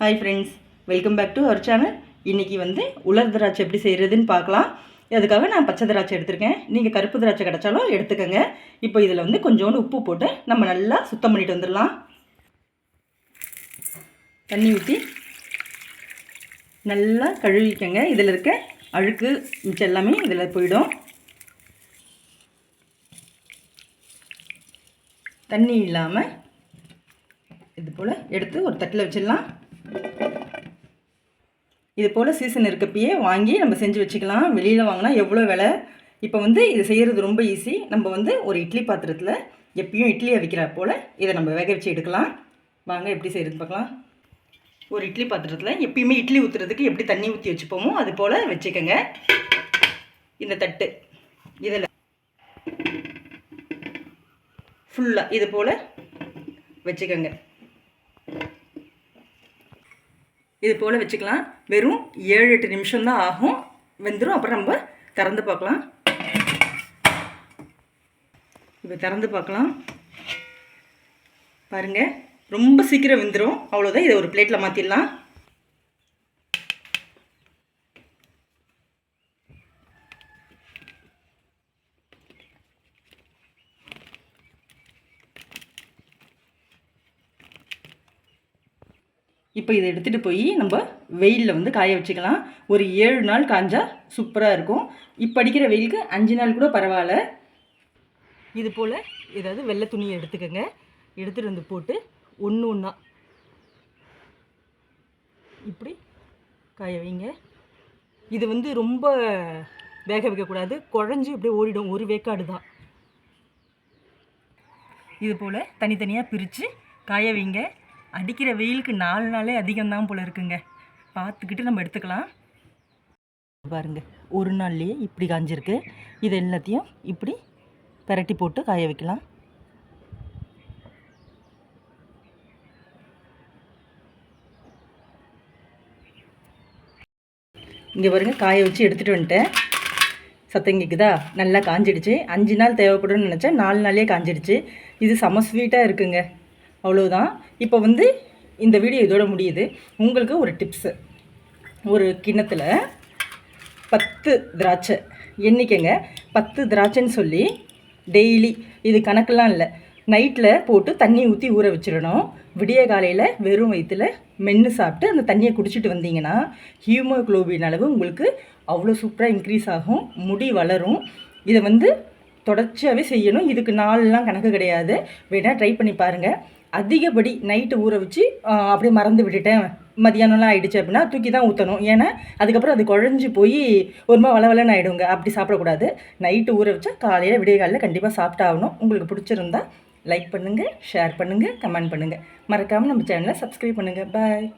Hi friends welcome back to our channel இன்றைக்கி வந்து உலர் திராட்சை எப்படி செய்கிறதுன்னு பார்க்கலாம். அதுக்காக நான் பச்சை திராட்சை எடுத்திருக்கேன். நீங்கள் கருப்பு திராட்சை கிடச்சாலும் எடுத்துக்கோங்க. இப்போ இதில் வந்து கொஞ்சோண்டு உப்பு போட்டு நம்ம நல்லா சுத்தம் பண்ணிட்டு வந்துடலாம். தண்ணி ஊற்றி நல்லா கழுவிக்கங்க. இதில் இருக்க அழுக்கு மிச்சம் எல்லாமே இதில் போயிடும். தண்ணி இல்லாமல் இது போல் எடுத்து ஒரு தட்டில் வச்சிடலாம். இது போல் சீசன் இருக்கப்பயே வாங்கி நம்ம செஞ்சு வச்சுக்கலாம். வெளியில் வாங்கினா எவ்வளோ விலை? இப்போ வந்து இது செய்கிறது ரொம்ப ஈஸி நம்ம வந்து ஒரு இட்லி பாத்திரத்தில் எப்பயும் இட்லியை வைக்கிற போல் இதை நம்ம வேக வச்சு எடுக்கலாம். வாங்க எப்படி செய்கிறது பார்க்கலாம். ஒரு இட்லி பாத்திரத்தில் எப்பயுமே இட்லி ஊற்றுறதுக்கு எப்படி தண்ணி ஊற்றி வச்சுப்போமோ அது போல் வச்சுக்கோங்க. இந்த தட்டு இதில். ஃபுல்லாக இது போல் வச்சுக்கோங்க. இது போல் வச்சுக்கலாம். வெறும் ஏழு எட்டு நிமிஷம் தான் ஆகும். வெந்துடும் அப்புறம் நம்ம திறந்து பார்க்கலாம். இப்போ திறந்து பார்க்கலாம். பாருங்கள் ரொம்ப சீக்கிரம் வெந்துடும் அவ்வளோதான் இதை ஒரு பிளேட்டில் மாற்றிடலாம் இப்போ இதை எடுத்துகிட்டு போய் நம்ம வெயிலில் வந்து காய வச்சுக்கலாம். ஒரு ஏழு நாள் காஞ்சால் சூப்பராக இருக்கும். இப்போ அடிக்கிற வெயிலுக்கு அஞ்சு நாள் கூட பரவாயில்ல. இது போல் ஏதாவது வெள்ளை துணியை எடுத்துக்கோங்க. எடுத்துகிட்டு வந்து போட்டு ஒன்று ஒன்றா இப்படி காய வைங்க. இது வந்து ரொம்ப வேக வைக்கக்கூடாது குழஞ்சி அப்படியே ஓடிடும். ஒரு வேக்காடு தான். இது போல் தனித்தனியாக பிரித்து காய வைங்க. அடிக்கிற வெயிலுக்கு நாலு நாளே அதிகம்தான் போல் இருக்குங்க. பார்த்துக்கிட்டு நம்ம எடுத்துக்கலாம். பாருங்க ஒரு நாள்லேயே இப்படி காஞ்சிருக்கு. இது எல்லாத்தையும் இப்படி பரட்டி போட்டு காய வைக்கலாம். இங்கே பாருங்க காய வச்சு எடுத்துகிட்டு வந்துட்டேன். சத்தம் கேட்குதா நல்லா காஞ்சிடுச்சு. அஞ்சு நாள் தேவைப்படும்னு நினச்சேன். நாலு நாளே காஞ்சிடுச்சு. இது செம ஸ்வீட்டாக இருக்குங்க. அவ்வளோதான் இப்போ வந்து இந்த வீடியோ இதோட முடியுது. உங்களுக்கு ஒரு டிப்ஸு ஒரு கிண்ணத்தில் பத்து திராட்சை. எண்ணிக்கைங்க பத்து திராட்சைன்னு சொல்லி டெய்லி இது கணக்கெல்லாம் இல்லை. நைட்டில் போட்டு தண்ணி ஊற்றி ஊற வச்சிடணும். விடிய காலையில் வெறும் வயிற்றில் மென்று சாப்பிட்டு அந்த தண்ணியை குடிச்சிட்டு வந்தீங்கன்னா ஹியூமோக்ளோபின் அளவு உங்களுக்கு அவ்வளோ சூப்பராக இன்க்ரீஸ் ஆகும். முடி வளரும். இதை வந்து தொடர்ச்சியாகவே செய்யணும். இதுக்கு நாளெலாம் கணக்கு கிடையாது. வேணால் ட்ரை பண்ணி பாருங்கள் அதிகப்படி நைட்டு ஊற வச்சு அப்படியே மறந்து விட்டுட்டேன். மதியானம்லாம் ஆகிடுச்சு அப்படின்னா தூக்கி தான் ஊற்றணும் ஏன்னா அதுக்கப்புறம் அது குழஞ்சி போய் ஒரு மாதிரி வளவலன்னு ஆகிடுங்க அப்படி சாப்பிடக்கூடாது. நைட்டு ஊற வச்சா காலையில் விடிய காலையில் கண்டிப்பாக சாப்பிட்டாகணும். உங்களுக்கு பிடிச்சிருந்தா லைக் பண்ணுங்கள் ஷேர் பண்ணுங்கள் கமெண்ட் பண்ணுங்கள் மறக்காமல் நம்ம சேனலை சப்ஸ்கிரைப் பண்ணுங்கள் பாய்